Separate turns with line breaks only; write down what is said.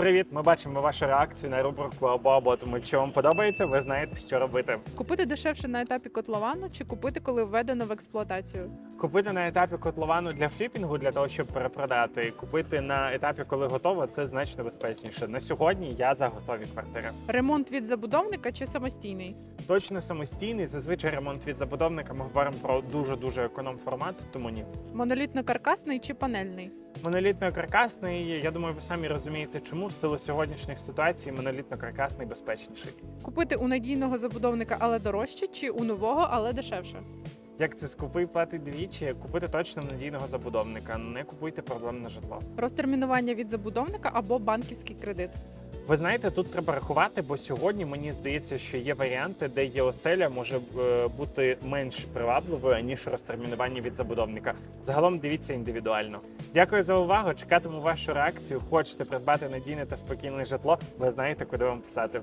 Привіт! Ми бачимо вашу реакцію на рубрику або або. Тому якщо вам подобається, ви знаєте, що робити.
Купити дешевше на етапі котловану чи купити, коли введено в експлуатацію?
Купити на етапі котловану для фліпінгу для того, щоб перепродати. Купити на етапі, коли готово, це значно безпечніше. На сьогодні я за готові квартири.
Ремонт від забудовника чи самостійний?
Точно самостійний. Зазвичай ремонт від забудовника. Ми говоримо про дуже дуже економ формат, тому ні.
Монолітно-каркасний чи панельний?
Монолітно-каркасний, я думаю, ви самі розумієте, чому в силу сьогоднішніх ситуацій монолітно-каркасний безпечніший.
Купити у надійного забудовника, але дорожче, чи у нового, але дешевше?
Як це скупий платить двічі, купити точно в надійного забудовника. Не купуйте проблемне житло.
Розтермінування від забудовника або банківський кредит.
Ви знаєте, тут треба рахувати, бо сьогодні мені здається, що є варіанти, де є оселя може е, бути менш привабливою ніж розтермінування від забудовника. Загалом дивіться індивідуально. Дякую за увагу. Чекатиму вашу реакцію. Хочете придбати надійне та спокійне житло? Ви знаєте, куди вам писати.